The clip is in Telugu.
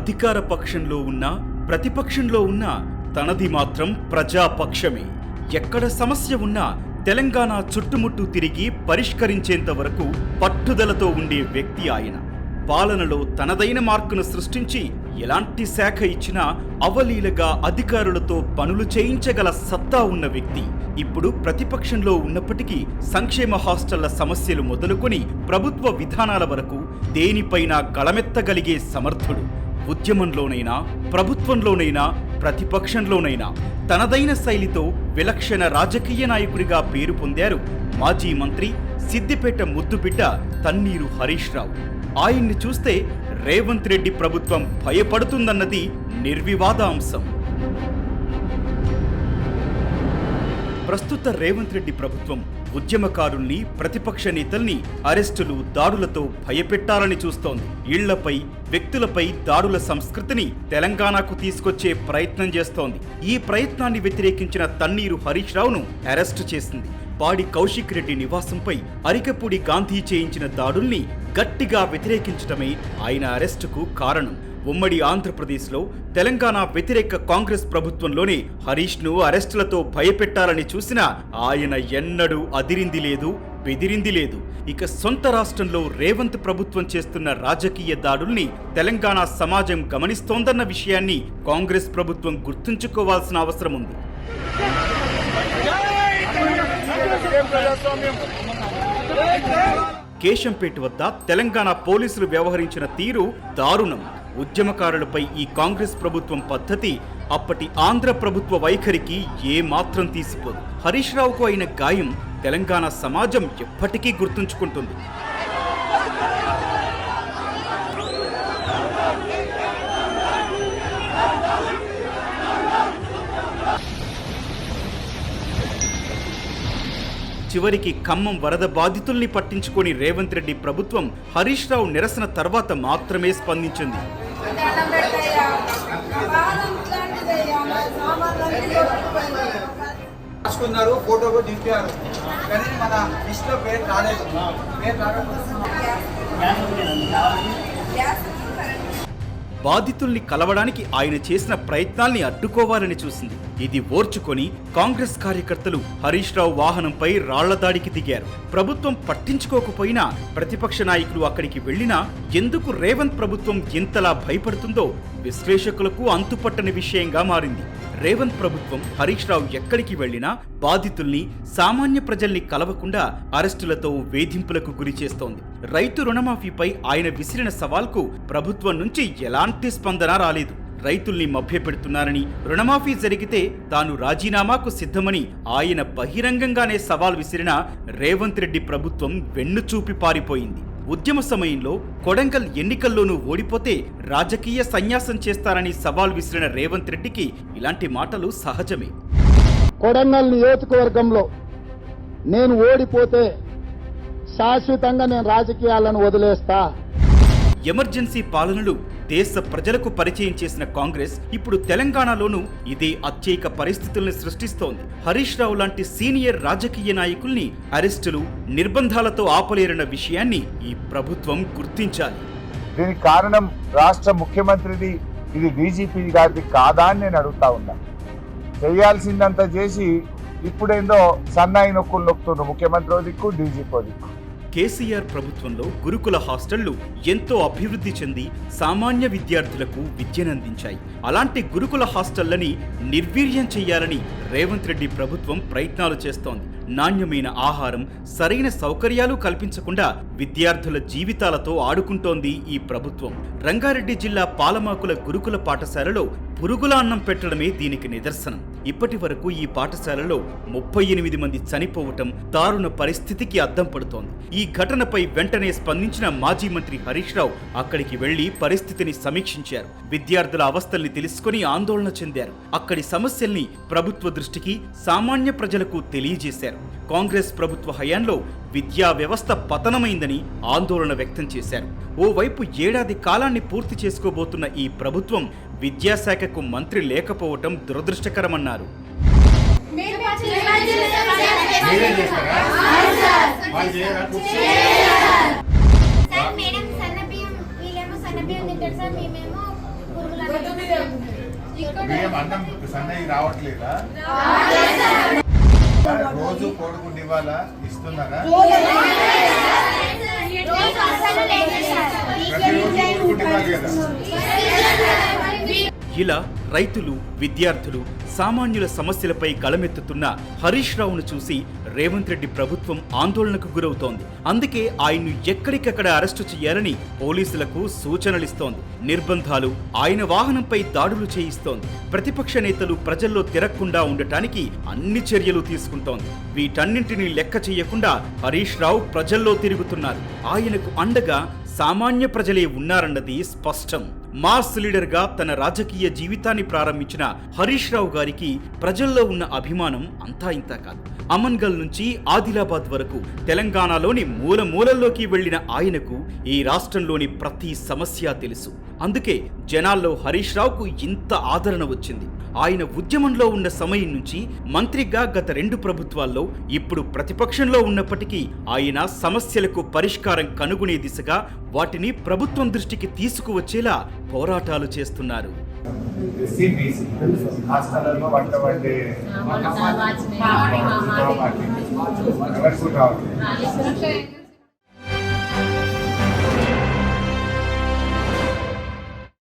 అధికార పక్షంలో ఉన్నా ప్రతిపక్షంలో ఉన్నా తనది మాత్రం ప్రజాపక్షమే. ఎక్కడ సమస్య ఉన్నా తెలంగాణ చుట్టుముట్టు తిరిగి పరిష్కరించేంత వరకు పట్టుదలతో ఉండే వ్యక్తి ఆయన. పాలనలో తనదైన మార్కును సృష్టించి ఎలాంటి శాఖ ఇచ్చినా అవలీలగా అధికారులతో పనులు చేయించగల సత్తా ఉన్న వ్యక్తి. ఇప్పుడు ప్రతిపక్షంలో ఉన్నప్పటికీ సంక్షేమ హాస్టళ్ళ సమస్యలు మొదలుకొని ప్రభుత్వ విధానాల వరకు దేనిపైనా గళమెత్తగలిగే సమర్థుడు. ఉద్యమంలోనైనా ప్రభుత్వంలోనైనా ప్రతిపక్షంలోనైనా తనదైన శైలితో విలక్షణ రాజకీయ నాయకుడిగా పేరు పొందారు మాజీ మంత్రి సిద్దిపేట ముద్దుబిడ్డ తన్నీరు హరీష్ రావు ఆయన్ని చూస్తే రేవంత్ రెడ్డి ప్రభుత్వం భయపడుతుందన్నది నిర్వివాద అంశం ప్రస్తుత రేవంత్ రెడ్డి ప్రభుత్వం ఉద్యమకారుల్ని ప్రతిపక్ష నేతల్ని అరెస్టులు దాడులతో భయపెట్టాలని చూస్తోంది. ఇళ్ళపై వ్యక్తులపై దాడుల సంస్కృతిని తెలంగాణకు తీసుకొచ్చే ప్రయత్నం చేస్తోంది. ఈ ప్రయత్నాన్ని వ్యతిరేకించిన తన్నీరు హరీష్ రావును అరెస్టు చేసింది. పాడి కౌశిక్ రెడ్డి నివాసంపై అరికపూడి గాంధీ చేయించిన దాడుల్ని గట్టిగా వ్యతిరేకించటమే ఆయన అరెస్టుకు కారణం. ఉమ్మడి ఆంధ్రప్రదేశ్లో తెలంగాణ వ్యతిరేక కాంగ్రెస్ ప్రభుత్వంలోనే హరీష్ను అరెస్టులతో భయపెట్టాలని చూసినా ఆయన ఎన్నడూ అదిరింది లేదు బెదిరింది లేదు. ఇక సొంత రాష్ట్రంలో రేవంత్ ప్రభుత్వం చేస్తున్న రాజకీయ దాడుల్ని తెలంగాణ సమాజం గమనిస్తోందన్న విషయాన్ని కాంగ్రెస్ ప్రభుత్వం గుర్తుంచుకోవాల్సిన అవసరం ఉంది. కేశంపేట వద్ద తెలంగాణ పోలీసులు వ్యవహరించిన తీరు దారుణం. ఉద్యమకారులపై ఈ కాంగ్రెస్ ప్రభుత్వం పద్ధతి అప్పటి ఆంధ్ర ప్రభుత్వ వైఖరికి ఏ మాత్రం తీసిపోదు. హరీష్ రావుకు అయిన గాయం తెలంగాణ సమాజం ఎప్పటికీ గుర్తుంచుకుంటుంది. చివరికి ఖమ్మం వరద బాధితుల్ని పట్టించుకొని రేవంత్ రెడ్డి ప్రభుత్వం హరీష్ రావు నిరసన తర్వాత మాత్రమే స్పందించింది. రాసుకున్నారు ఫోటో కూడా దింపారు. కానీ మన లిస్ట్లో పేరు రాలేదు. పేరు బాధితుల్ని కలవడానికి ఆయన చేసిన ప్రయత్నాల్ని అడ్డుకోవాలని చూసింది. ఇది ఓర్చుకొని కాంగ్రెస్ కార్యకర్తలు హరీష్ రావు వాహనంపై రాళ్ళ దాడికి దిగారు. ప్రభుత్వం పట్టించుకోకపోయినా ప్రతిపక్ష నాయకులు అక్కడికి వెళ్ళినా ఎందుకు రేవంత్ ప్రభుత్వం ఎంతలా భయపడుతుందో విశ్లేషకులకు అంతుపట్టని విషయంగా మారింది. రేవంత్ ప్రభుత్వం హరీష్ రావు ఎక్కడికి వెళ్ళినా బాధితుల్ని సామాన్య ప్రజల్ని కలవకుండా అరెస్టులతో వేధింపులకు గురి చేస్తోంది. రైతు రుణమాఫీపై ఆయన విసిరిన సవాల్కు ప్రభుత్వం నుంచి ఎలాంటి స్పందన రాలేదు. రైతుల్ని మభ్యపెడుతున్నారని రుణమాఫీ జరిగితే తాను రాజీనామాకు సిద్ధమని ఆయన బహిరంగంగానే సవాల్ విసిరిన రేవంత్ రెడ్డి ప్రభుత్వం వెన్నుచూపి పారిపోయింది. ఉద్యమ సమయంలో కొడంగల్ ఎన్నికల్లోనూ ఓడిపోతే రాజకీయ సన్యాసం చేస్తారని సవాల్ విసిరిన రేవంత్ రెడ్డికి ఇలాంటి మాటలు సహజమే. కొడంగల్ నియోజకవర్గంలో నేను ఓడిపోతే శాశ్వతంగా నేను రాజకీయాలను వదిలేస్తా. ఎమర్జెన్సీ పాలనలు దేశ ప్రజలకు పరిచయం చేసిన కాంగ్రెస్ ఇప్పుడు తెలంగాణలోనూ ఇదే అత్యయిక పరిస్థితుల్ని సృష్టిస్తోంది. హరీష్ రావు లాంటి సీనియర్ రాజకీయ నాయకుల్ని అరెస్టులు నిర్బంధాలతో ఆపలేరన్న విషయాన్ని ఈ ప్రభుత్వం గుర్తించాలి. దీనికి కారణం రాష్ట్ర ముఖ్యమంత్రిది ఇది డీజీపీ గారిది కాదా అని నేను అడుగుతా ఉన్నా. చేయాల్సిందంతా చేసి ఇప్పుడేందో సన్నాయి నొక్కులు నొక్కుతుండ్రు ముఖ్యమంత్రి దిక్కు డీజీపీ దిక్కు. కేసీఆర్ ప్రభుత్వంలో గురుకుల హాస్టళ్ళు ఎంతో అభివృద్ధి చెంది సామాన్య విద్యార్థులకు విద్యనందించాయి. అలాంటి గురుకుల హాస్టళ్ళని నిర్వీర్యం చేయాలని రేవంత్ రెడ్డి ప్రభుత్వం ప్రయత్నాలు చేస్తోంది. నాణ్యమైన ఆహారం సరైన సౌకర్యాలు కల్పించకుండా విద్యార్థుల జీవితాలతో ఆడుకుంటోంది ఈ ప్రభుత్వం. రంగారెడ్డి జిల్లా పాలమాకుల గురుకుల పాఠశాలలో పురుగుల అన్నం పెట్టడమే దీనికి నిదర్శనం. ఇప్పటి వరకు ఈ పాఠశాలలో ముప్పై ఎనిమిది మంది చనిపోవటం దారుణ పరిస్థితికి అద్దం పడుతోంది. ఈ ఘటనపై వెంటనే స్పందించిన మాజీ మంత్రి హరీష్ రావు అక్కడికి వెళ్ళి పరిస్థితిని సమీక్షించారు. విద్యార్థుల అవస్థల్ని తెలుసుకుని ఆందోళన చెందారు. అక్కడి సమస్యల్ని ప్రభుత్వ దృష్టికి సామాన్య ప్రజలకు తెలియజేశారు. కాంగ్రెస్ ప్రభుత్వ హయాంలో విద్యా వ్యవస్థ పతనమైందని ఆందోళన వ్యక్తం చేశారు. ఓవైపు ఏడాది కాలాన్ని పూర్తి చేసుకోబోతున్న ఈ ప్రభుత్వం విద్యాశాఖకు మంత్రి లేకపోవటం దురదృష్టకరమన్నారు. బియ్యం అన్నం సన్నయ్య రావట్లేదా? రోజు కోడిగుడ్డు ఇవ్వాలా? ఇస్తున్నారా? ఇలా రైతులు విద్యార్థులు సామాన్యుల సమస్యలపై గళమెత్తుతున్న హరీష్ రావును చూసి రేవంత్ రెడ్డి ప్రభుత్వం ఆందోళనకు గురవుతోంది. అందుకే ఆయన్ను ఎక్కడికక్కడ అరెస్టు చేయాలని పోలీసులకు సూచనలిస్తోంది. నిర్బంధాలు ఆయన వాహనంపై దాడులు చేయిస్తోంది. ప్రతిపక్ష నేతలు ప్రజల్లో తిరగకుండా ఉండటానికి అన్ని చర్యలు తీసుకుంటోంది. వీటన్నింటినీ లెక్క చేయకుండా హరీష్ రావు ప్రజల్లో తిరుగుతున్నారు. ఆయనకు అండగా సామాన్య ప్రజలే ఉన్నారన్నది స్పష్టం. మాస్ లీడర్గా తన రాజకీయ జీవితాన్ని ప్రారంభించిన హరీష్ రావు గారికి ప్రజల్లో ఉన్న అభిమానం అంతా ఇంతా కాదు. అమన్గల్ నుంచి ఆదిలాబాద్ వరకు తెలంగాణలోని మూల మూలల్లోకి వెళ్ళిన ఆయనకు ఈ రాష్ట్రంలోని ప్రతి సమస్య తెలుసు. అందుకే జనాల్లో హరీష్ రావుకు ఇంత ఆదరణ వచ్చింది. ఆయన ఉద్యమంలో ఉన్న సమయం నుంచి మంత్రిగా గత రెండు ప్రభుత్వాల్లో ఇప్పుడు ప్రతిపక్షంలో ఉన్నప్పటికీ ఆయన సమస్యలకు పరిష్కారం కనుగొనే దిశగా వాటిని ప్రభుత్వం దృష్టికి తీసుకువచ్చేలా పోరాటాలు చేస్తున్నారు ఎవరికి